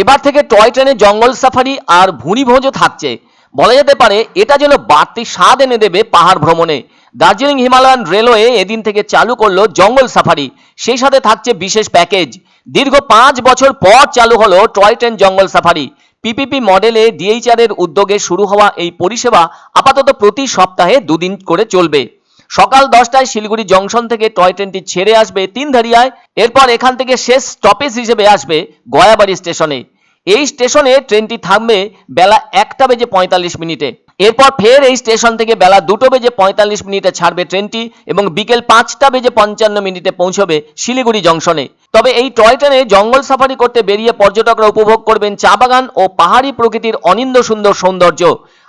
এবার থেকে টয় ট্রেনে জঙ্গল সাফারি আর ভুঁড়িভোজও থাকছে। বলা যেতে পারে, এটা যেন বাড়তি স্বাদ এনে দেবে পাহাড় ভ্রমণে। দার্জিলিং হিমালয়ান রেলওয়ে এদিন থেকে চালু করল জঙ্গল সাফারি। সেই সাথে থাকছে বিশেষ প্যাকেজ। দীর্ঘ পাঁচ বছর পর চালু হলো টয় ট্রেন জঙ্গল সাফারি। পিপিপি মডেলে ডিএইচআর এর উদ্যোগে শুরু হওয়া এই পরিষেবা আপাতত প্রতি সপ্তাহে দুদিন করে চলবে। সকাল দশটায় শিলিগুড়ি জংশন থেকে টয় ট্রেনটি ছেড়ে আসবে তিনধারিয়ায়। এরপর এখান থেকে শেষ স্টপেজ হিসেবে আসবে গয়াবাড়ি স্টেশনে। এই স্টেশনে ট্রেনটি থামবে বেলা একটা বেজে পঁয়তাল্লিশ মিনিটে। এরপর ফের এই স্টেশন থেকে বেলা দুটো বেজে পঁয়তাল্লিশ মিনিটে ছাড়বে ট্রেনটি এবং বিকেল পাঁচটা বেজে পঞ্চান্ন মিনিটে পৌঁছবে শিলিগুড়ি জংশনে। তবে এই টয় ট্রেনে জঙ্গল সাফারি করতে বেরিয়ে পর্যটকরা উপভোগ করবেন চা বাগান ও পাহাড়ি প্রকৃতির অনিন্দ সুন্দর সৌন্দর্য।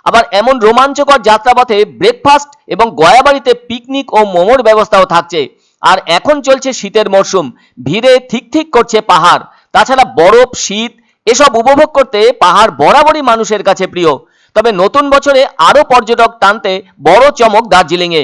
আবার এমন রোমাঞ্চকর যাত্রাপথে ব্রেকফাস্ট এবং গয়াবাড়িতে পিকনিক ও মোমোর ব্যবস্থাও থাকছে। আর এখন চলছে শীতের মরশুম ভিড়ে ঠিক ঠিক করছে পাহাড়। তাছাড়া বরফ, শীত, এসব উপভোগ করতে পাহাড় বরাবরই মানুষের কাছে প্রিয়। তবে নতুন বছরে আরও পর্যটক টানতে বড় চমক দার্জিলিংয়ে।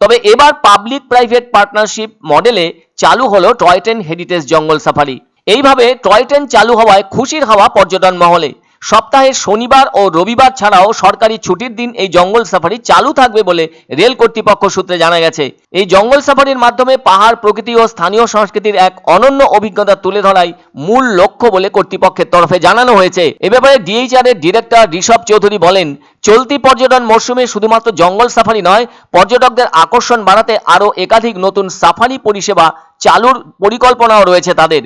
তবে এবার পাবলিক প্রাইভেট পার্টনারশিপ মডেলে চালু হলো টয় ট্রেন হেরিটেজ জঙ্গল সাফারি। এইভাবে টয় ট্রেন চালু হওয়ায় খুশির হাওয়া পর্যটন মহলে। সপ্তাহে শনিবার ও রবিবার ছাড়াও সরকারি ছুটির দিন এই জঙ্গল সাফারি চালু থাকবে বলে রেল কর্তৃপক্ষ সূত্রে জানা গেছে। এই জঙ্গল সাফারির মাধ্যমে পাহাড়, প্রকৃতি ও স্থানীয় সংস্কৃতির এক অনন্য অভিজ্ঞতা তুলে ধরাই মূল লক্ষ্য বলে কর্তৃপক্ষের তরফে জানানো হয়েছে। এ ব্যাপারে ডিএইচআর এর ডিরেক্টর ঋষভ চৌধুরী বলেন, চলতি পর্যটন মরশুমে শুধুমাত্র জঙ্গল সাফারি নয়, পর্যটকদের আকর্ষণ বাড়াতে আরও একাধিক নতুন সাফারি পরিষেবা চালুর পরিকল্পনাও রয়েছে তাদের।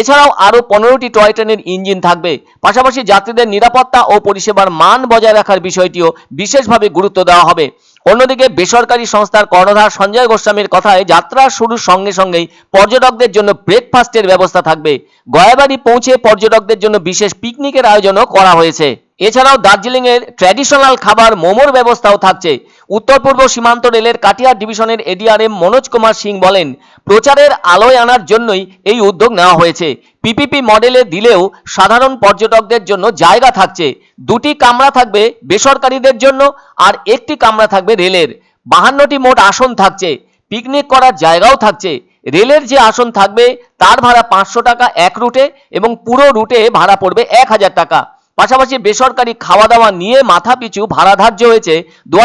এছাড়াও আরও পনেরোটি টয় ট্রেনের ইঞ্জিন থাকবে। পাশাপাশি যাত্রীদের নিরাপত্তা ও পরিষেবার মান বজায় রাখার বিষয়টিও বিশেষভাবে গুরুত্ব দেওয়া হবে। অন্যদিকে বেসরকারি সংস্থার কর্ণধার সঞ্জয় গোস্বামীর কথায় যাত্রা শুরুর সঙ্গে সঙ্গেই পর্যটকদের জন্য ব্রেকফাস্টের ব্যবস্থা থাকবে। গয়াবাড়ি পৌঁছে পর্যটকদের জন্য বিশেষ পিকনিকের আয়োজনও করা হয়েছে। এছাড়াও দার্জিলিং এর ট্র্যাডিশনাল খাবার মোমোর ব্যবস্থাও থাকছে। উত্তর পূর্ব সীমান্ত রেলের কাটিয়ার ডিভিশনের এডিআরএম মনোজ কুমার সিং বলেন, প্রচারের আলোয় আনার জন্যই এই উদ্যোগ নেওয়া হয়েছে। পিপিপি মডেলে দিলেও সাধারণ পর্যটকদের জন্য জায়গা থাকছে। দুটি কামরা থাকবে বেসরকারিদের জন্য আর একটি কামরা থাকবে রেলের। বাহান্নটি মোট আসন থাকছে। পিকনিক করার জায়গাও থাকছে। রেলের যে আসন থাকবে, তার ভাড়া পাঁচশো টাকা এক রুটে এবং পুরো রুটে ভাড়া পড়বে এক হাজার টাকা। পাশাপাশি বেসরকারি খাওয়া দাওয়া নিয়ে মাথা পিছু ভাড়া ধার্য হয়েছে দু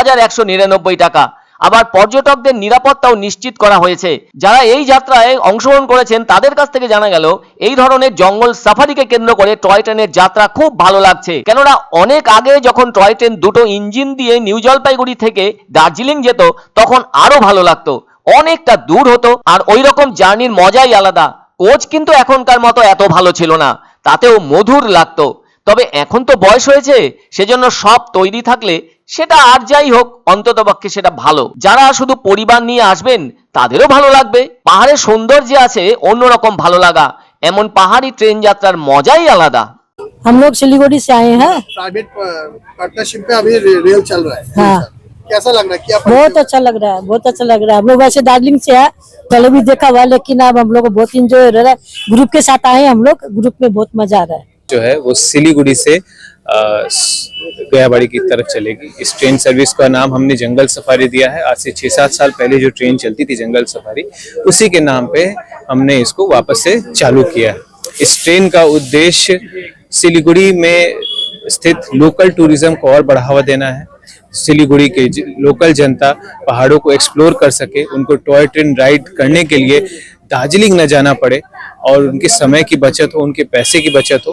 টাকা। আবার পর্যটকদের নিরাপত্তাও নিশ্চিত করা হয়েছে। যারা এই যাত্রায় অংশগ্রহণ করেছেন, তাদের কাছ থেকে জানা গেল, এই ধরনের জঙ্গল সাফারিকে কেন্দ্র করে টয় ট্রেনের যাত্রা খুব ভালো লাগছে। কেননা, অনেক আগে যখন টয় ট্রেন দুটো ইঞ্জিন দিয়ে নিউ জলপাইগুড়ি থেকে দার্জিলিং যেত, তখন আরও ভালো লাগতো। অনেকটা দূর হতো, আর ওই রকম জার্নির মজাই আলাদা। কোচ কিন্তু এখনকার মতো এত ভালো ছিল না। তাতেও মধুর লাগতো। তবে এখন তো বয়স হয়েছে সেজন্য সব তৈরি থাকলে সেটা আর যাই হোক অন্ততপক্ষে সেটা ভালো যারা শুধু পরিবার নিয়ে আসবেন তাদেরও ভালো লাগবে পাহাড়ের সৌন্দর্যে আছে অন্যরকম ভালো লাগা এমন পাহাড়ি ট্রেন যাত্রার মজাই আলাদা हम लोग सिलीगुड़ी से आए हैं प्राइवेट पार्टनरशिप पे अभी रे- रेल चल रहा है हाँ। कैसा लग रहा है क्या बहुत अच्छा लग रहा है बहुत अच्छा लग रहा है हम लोग वैसे दार्जिलिंग से है पहले भी देखा हुआ है, लेकिन अब हम लोग को बहुत इंजॉय हो रहा है ग्रुप के साथ आए हैं हम लोग ग्रुप में बहुत मजा आ रहा है जो है वो सिलीगुड़ी से गयाबाड़ी की तरफ़ चलेगी। इस ट्रेन सर्विस का नाम हमने जंगल सफारी दिया है। आज से छः सात साल पहले जो ट्रेन चलती थी जंगल सफारी, उसी के नाम पे हमने इसको वापस से चालू किया है। इस ट्रेन का उद्देश्य सिलीगुड़ी में स्थित लोकल टूरिज़्म को और बढ़ावा देना है। सिलीगुड़ी के लोकल जनता पहाड़ों को एक्सप्लोर कर सके, उनको टॉय ट्रेन राइड करने के लिए दार्जिलिंग न जाना पड़े और उनके समय की बचत हो, उनके पैसे की बचत हो।